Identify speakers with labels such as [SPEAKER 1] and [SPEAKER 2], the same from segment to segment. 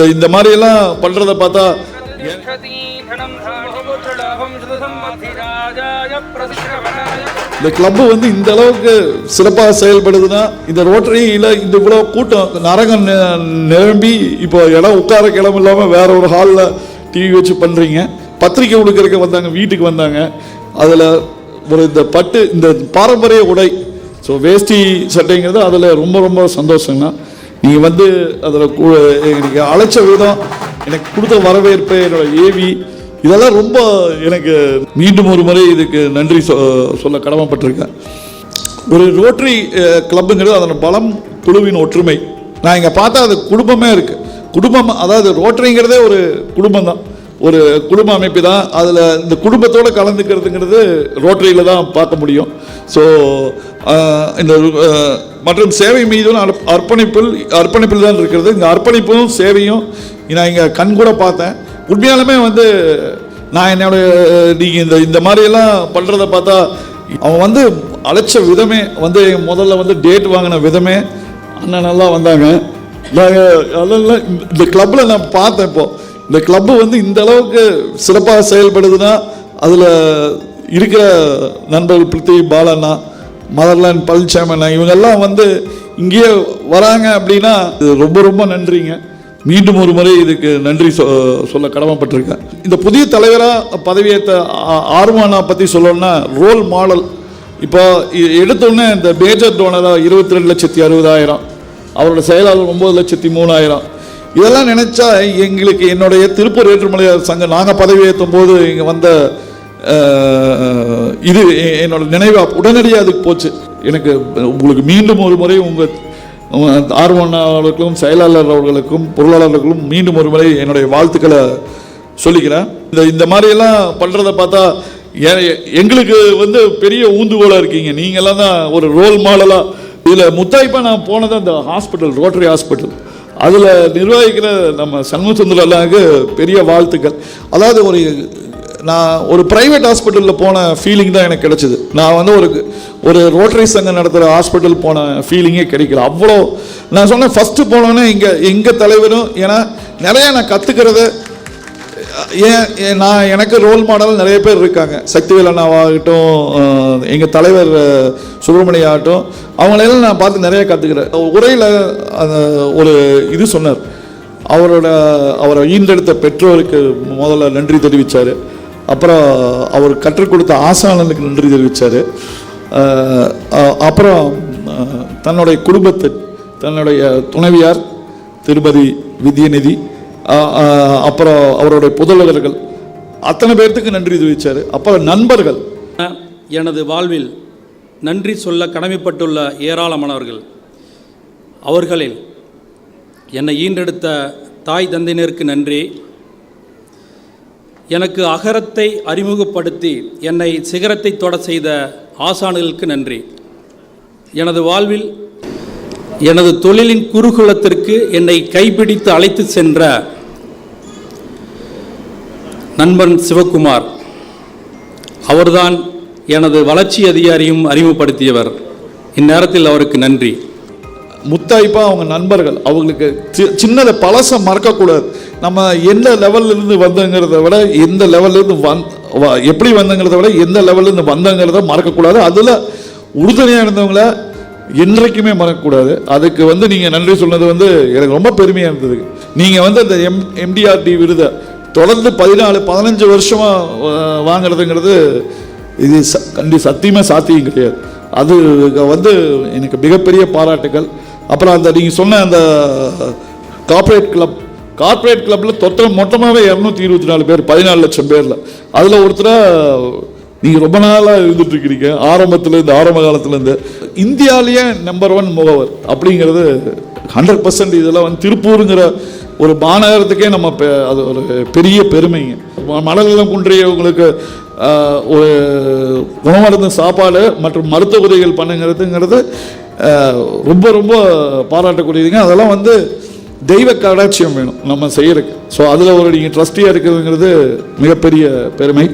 [SPEAKER 1] இந்த இந்த மாதிரி எல்லாம் பண்றத பார்த்தா இந்த கிளப் வந்து இந்த அளவுக்கு சிறப்பாக செயல்படுதுன்னா இந்த ரோட்டரியில் இந்த இவ்வளோ கூட்டம் நரகம் நிரம்பி இப்போ இடம் உட்கார கிளம்ப இல்லாமல் வேற ஒரு ஹாலில் டிவி வச்சு பண்ணுறீங்க பத்திரிக்கை கொடுக்கறதுக்கு வந்தாங்க வீட்டுக்கு வந்தாங்க. அதில் ஒரு இந்த பட்டு இந்த பாரம்பரிய உடை ஸோ வேஷ்டி சட்டைங்கிறது அதில் ரொம்ப ரொம்ப சந்தோஷங்கண்ணா நீங்கள் வந்து அதில் எனக்கு அழைச்ச விதம் எனக்கு கொடுத்த வரவேற்பு என்னோட ஏவி இதெல்லாம் ரொம்ப எனக்கு மீண்டும் ஒரு முறை இதுக்கு நன்றி சொ- சொல்ல கடமைப்பட்டிருக்கேன். ஒரு ரோட்டரி கிளப்புங்கிறது அதன் பலம் குழுவின் ஒற்றுமை. நான் இங்கே பார்த்தா அது குடும்பமே இருக்குது குடும்பம் அதாவது ரோட்டரிங்கிறதே ஒரு குடும்பம் தான் ஒரு குடும்ப அமைப்பு தான். அதில் இந்த குடும்பத்தோடு கலந்துக்கிறதுங்கிறது ரோட்டரியில் தான் பார்க்க முடியும். ஸோ இந்த மற்றும் சேவை மீதும் அர்ப்பணிப்பில் அர்ப்பணிப்பில் தான் இருக்கிறது. இந்த அர்ப்பணிப்பும் சேவையும் நான் இங்கே கண் கூட பார்த்தேன். உண்மையாலுமே வந்து நான் என்னோட நீங்கள் இந்த இந்த மாதிரியெல்லாம் பண்ணுறத பார்த்தா அவன் வந்து அழைச்ச விதமே வந்து முதல்ல வந்து டேட் வாங்கின விதமே அண்ணன் நல்லா வந்தாங்க. நாங்கள் அதெல்லாம் இந்த- கிளப்பில் நான் பார்த்தேன் இப்போ. இந்த கிளப்பு வந்து இந்த அளவுக்கு சிறப்பாக செயல்படுதுன்னா அதில் இருக்கிற நண்பர்கள் பிருத்தி பாலண்ணா மதர்லாண்ட் பழனிசாமி இவங்கெல்லாம் வந்து இங்கேயே வராங்க அப்படின்னா இது ரொம்ப ரொம்ப நன்றிங்க. மீண்டும் ஒரு முறை இதுக்கு நன்றி சொ- சொல்ல கடமைப்பட்டிருக்கேன். இந்த புதிய தலைவராக பதவியேற்ற ஆர்மானா பற்றி சொல்லணும்னா ரோல் மாடல் இப்போ எடுத்தோன்னே எடுத்தோடனே இந்த மேஜர் டோனராக இருபத்தி ரெண்டு லட்சத்தி அறுபதாயிரம். அவரோட செயலாளர் ஒம்பது லட்சத்தி மூணாயிரம். இதெல்லாம் நினைச்சா எங்களுக்கு என்னுடைய திருப்பூர் ஏற்றுமலையார் சங்கம் நாங்கள் பதவி ஏற்றும் போது இங்கே வந்த இது என்னோட நினைவா உடனடியாக அதுக்கு போச்சு. எனக்கு உங்களுக்கு மீண்டும் ஒரு முறை உங்கள் ஆர்வலர்களுக்கும் செயலாளர் அவர்களுக்கும் பொருளாளர்களுக்கும் மீண்டும் ஒரு முறை என்னுடைய வாழ்த்துக்களை சொல்லிக்கிறேன். இந்த இந்த மாதிரியெல்லாம் பண்ணுறத பார்த்தா எங்களுக்கு வந்து பெரிய ஊந்துகோலாக இருக்கீங்க. நீங்கள்லாம் தான் ஒரு ரோல் மாடலாக இதில் முத்தாய்ப்பாக நான் போனது அந்த ஹாஸ்பிட்டல் ரோட்டரி ஹாஸ்பிட்டல் அதில் நிர்வகிக்கிற நம்ம சண்முகசுந்தரலாவுக்கு பெரிய வாழ்த்துக்கள். அதாவது ஒரு நான் ஒரு ப்ரைவேட் ஹாஸ்பிட்டலில் போன ஃபீலிங் தான் எனக்கு கிடச்சிது. நான் வந்து ஒரு ஒரு ரோட்டரி சங்கம் நடத்துகிற ஹாஸ்பிட்டல் போன ஃபீலிங்கே கிடைக்கல. அவ்வளோ நான் சொன்னேன் ஃபஸ்ட்டு போனோன்னே இங்கே எங்கள் தலைவரும் ஏன்னா நிறையா நான் கற்றுக்கிறத ஏன் நான் எனக்கு ரோல் மாடல் நிறைய பேர் இருக்காங்க. சக்திவேல் அண்ணாவாகட்டும் எங்கள் தலைவர் சுப்பிரமணியாகட்டும் ஆகட்டும் அவங்களையெல்லாம் நான் பார்த்து நிறைய கற்றுக்கிறேன் உரையில் அந்த ஒரு இது சொன்னார். அவரோட அவரை ஈண்டெடுத்த பெற்றோருக்கு முதல்ல நன்றி தெரிவித்தார் அப்புறம் அவர் கற்றுக் கொடுத்த ஆசானனுக்கு நன்றி தெரிவித்தார் அப்புறம் தன்னுடைய குடும்பத்தை தன்னுடைய துணைவியார் திருமதி வித்யநிதி அப்புறம் அவருடைய புதல்வர்கள். அத்தனை பேர்த்துக்கு நன்றி தெரிவித்தார் அப்புறம் நண்பர்கள்.
[SPEAKER 2] எனது வாழ்வில் நன்றி சொல்ல கடமைப்பட்டுள்ள ஏராளமானவர்கள். அவர்களில் என்னை ஈன்றெடுத்த தாய் தந்தையினருக்கு நன்றி. எனக்கு அகரத்தை அறிமுகப்படுத்தி என்னை சிகரத்தை தொட செய்த ஆசான்களுக்கு நன்றி. எனது வாழ்வில் எனது தொழிலின் குருகுலத்திற்கு என்னை கைப்பிடித்து அழைத்து சென்ற நண்பன் சிவகுமார். அவர்தான் எனது வளர்ச்சி அதிகாரியும் அறிமுகப்படுத்தியவர். இந்நேரத்தில் அவருக்கு நன்றி.
[SPEAKER 1] முத்தாய்ப்பா அவங்க நண்பர்கள் அவங்களுக்கு சி- சின்னதை பழசை மறக்கக்கூடாது. நம்ம எந்த லெவல்லேருந்து வந்தோங்கிறத வந்தங்கிறத விட எந்த லெவல்லேருந்து வந் வ- எப்படி வந்தங்கிறத விட எந்த லெவல்லேருந்து வந்தங்கிறத மறக்கக்கூடாது. அதில் உறுதுணையாக இருந்தவங்கள என்றைக்குமே மறக்கக்கூடாது. அதுக்கு வந்து நீங்கள் நன்றி சொன்னது வந்து எனக்கு ரொம்ப பெருமையாக இருந்தது. நீங்கள் வந்து அந்த எம் எம்டிஆர்டி விருதை தொடர்ந்து பதினாலு பதினஞ்சு வருஷமாக வாங்குறதுங்கிறது இது ச கண்டி சத்தியமாக சாத்தியம் கிடையாது. அது வந்து எனக்கு மிகப்பெரிய பாராட்டுகள். அப்புறம் அந்த நீங்கள் சொன்ன அந்த கார்ப்பரேட் கிளப் கார்ப்பரேட் கிளப்பில் தொத்த மொத்தமாகவே இரநூத்தி இருபத்தி நாலு பேர் பதினாலு லட்சம் பேரில். அதில் ஒருத்தராக நீங்கள் ரொம்ப நாளாக இருந்துட்டு இருக்கிறீங்க. ஆரம்பத்துலேருந்து ஆரம்ப காலத்துலேருந்து இந்தியாவிலேயே நம்பர் ஒன் முகவர் அப்படிங்கிறது ஹண்ட்ரட் பர்சன்ட் இதெல்லாம் வந்து திருப்பூருங்கிற ஒரு மாநகரத்துக்கே நம்ம பெ- அது ஒரு பெரிய பெருமைங்க மணலம் மனநலம் குன்றியவங்களுக்கு ஒரு உணவருந்த சாப்பாடு மற்றும் மருத்துவ உதவிகள் பண்ணுங்கிறதுங்கிறது ரொம்ப ரொம்ப பாராட்டக்கூடியதுங்க. அதெல்லாம் வந்து தெய்வ கடாட்சியம் வேணும் நம்ம செய்யறதுக்கு. ஸோ அதில் ஒரு நீங்கள் ட்ரஸ்டியாக இருக்கிறதுங்கிறது மிகப்பெரிய பெருமை.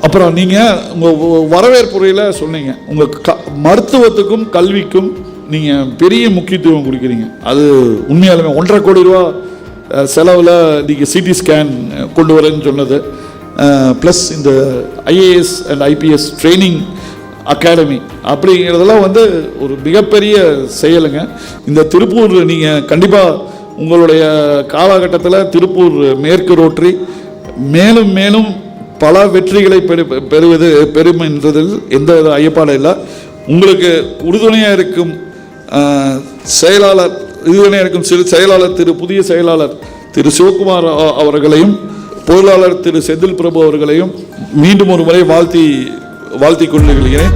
[SPEAKER 1] அப்புறம் நீங்கள் உங்கள் வரவேற்புறையில் சொன்னீங்க. உங்கள் க மருத்துவத்துக்கும் கல்விக்கும் நீங்கள் பெரிய முக்கியத்துவம் கொடுக்குறீங்க. அது உண்மையாலுமே ஒன்றரை கோடி ரூபா செலவில் இன்றைக்கி சிடி ஸ்கேன் கொண்டு வரேன்னு சொன்னது. ப்ளஸ் இந்த IAS and IPS training academy அப்படிங்கிறதெல்லாம் வந்து ஒரு மிகப்பெரிய செயலுங்க. இந்த திருப்பூர் நீங்கள் கண்டிப்பாக உங்களுடைய காலகட்டத்தில் திருப்பூர் மேற்கு ரோட்டரி மேலும் மேலும் பல வெற்றிகளை பெறு பெறுவது பெரும் என்றதில் எந்த வித ஐயப்பாடும் இல்லை. உங்களுக்கு உறுதுணையாக இருக்கும் செயலாளர் இதுவனே இருக்கும் சிறு செயலாளர் திரு புதிய செயலாளர் திரு சிவகுமார் அவர்களையும் பொருளாளர் திரு செந்தில் பிரபு அவர்களையும் மீண்டும் ஒரு முறை வாழ்த்தி வாழ்த்தி கொள்ளுகிறேன்